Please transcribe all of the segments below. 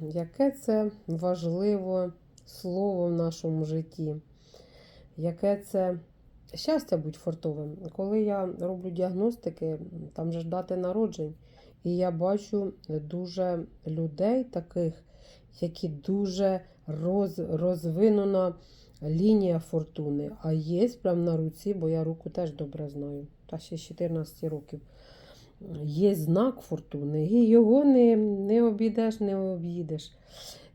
Яке це важливе слово в нашому житті? Яке це щастя будь фортовим? Коли я роблю діагностики, там же ж дати народжень, і я бачу дуже людей таких, які дуже роз, розвинена лінія фортуни. А є прямо на руці, бо я руку теж добре знаю, та ще з 14 років. Є знак фортуни, і його не, не обійдеш, не об'їдеш.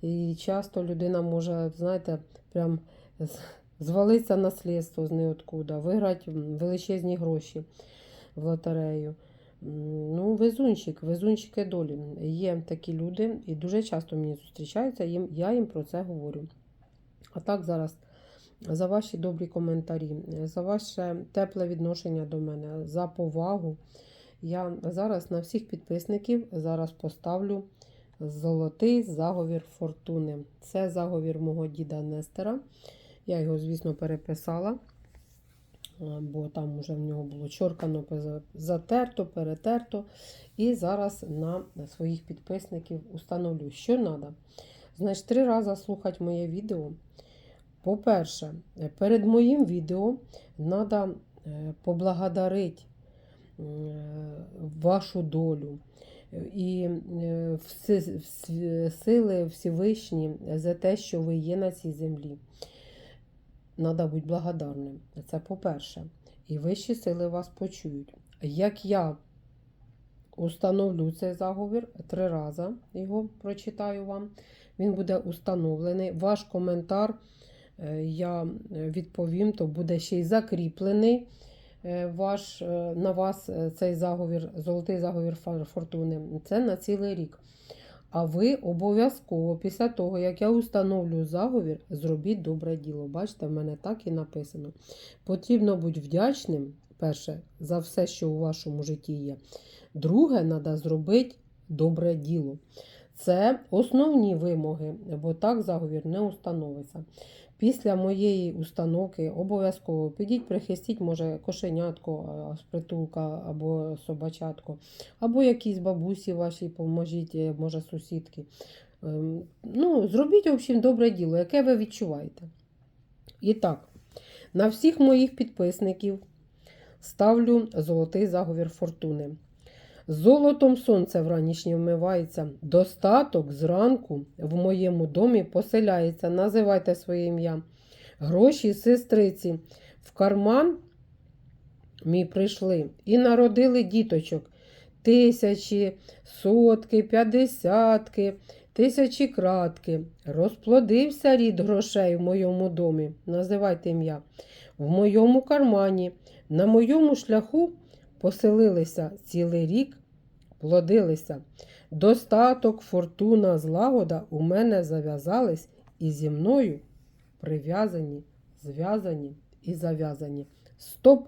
І часто людина може, знаєте, прям звалитися на слідство з ниоткуда, виграти величезні гроші в лотерею. Ну, везунчик, везунчики долі. Є такі люди, і дуже часто мені зустрічаються, їм, я їм про це говорю. А так зараз за ваші добрі коментарі, за ваше тепле відношення до мене, за повагу. Я зараз на всіх підписників зараз поставлю золотий заговір фортуни. Це заговір мого діда Нестера. Я його, звісно, переписала, бо там вже в нього було чоркано, затерто, перетерто. І зараз на своїх підписників установлю, що треба. Значить, три рази слухати моє відео. По-перше, перед моїм відео треба поблагодарити вашу долю і е, всі- сили Всевишні за те, що ви є на цій землі. Треба бути благодарним. Це по-перше. І вищі сили вас почують. Як я установлю цей заговір, три рази його прочитаю вам. Він буде установлений. Ваш коментар е, я відповім, то буде ще й закріплений е, ваш, е, на вас е, цей заговір, золотий заговір фортуни. Це на цілий рік. А ви обов'язково після того, як я установлю заговір, зробіть добре діло. Бачите, в мене так і написано. Потрібно бути вдячним, перше, за все, що у вашому житті є. Друге, треба зробити добре діло. Це основні вимоги, бо так заговір не установиться. Після моєї установки обов'язково підіть, прихистіть, може, кошенятко з притулка або собачатко, або якісь бабусі вашій поможіть, е, може, сусідки. Ем, Ну, зробіть, в общем, добре діло, яке ви відчуваєте. І так, на всіх моїх підписників ставлю золотий заговір фортуни. Золотом сонце вранішнє вмивається, достаток зранку в моєму домі поселяється. Називайте своє ім'я. Гроші сестриці в карман мій прийшли і народили діточок. Тисячі, сотки, п'ятдесятки, тисячі кратки. Розплодився рід грошей в моєму домі. Називайте ім'я. В моєму кармані, на моєму шляху поселилися цілий рік, плодилися. Достаток, фортуна, злагода у мене зав'язались і зі мною прив'язані, зв'язані і зав'язані. Стоп!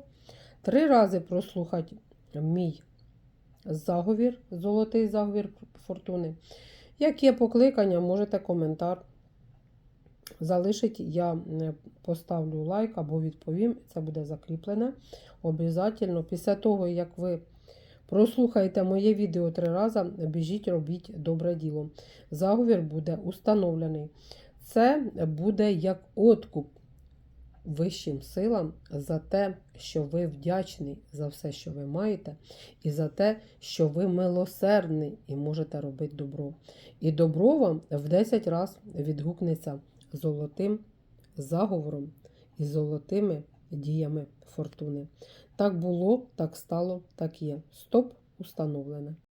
Три рази прослухати мій заговір, золотий заговір фортуни. Як є покликання, можете коментар залишити. Я е, поставлю лайк або відповім. Це буде закріплене. Обов'язково. Після того, як ви прослухаєте моє відео три рази, біжіть, робіть добре діло. Заговір буде установлений. Це буде як откуп вищим силам за те, що ви вдячний за все, що ви маєте, і за те, що ви милосердний і можете робити добро. І добро вам в 10 разів відгукнеться золотим заговором і золотими діями фортуни. Так було, так стало, так є. Стоп установлене.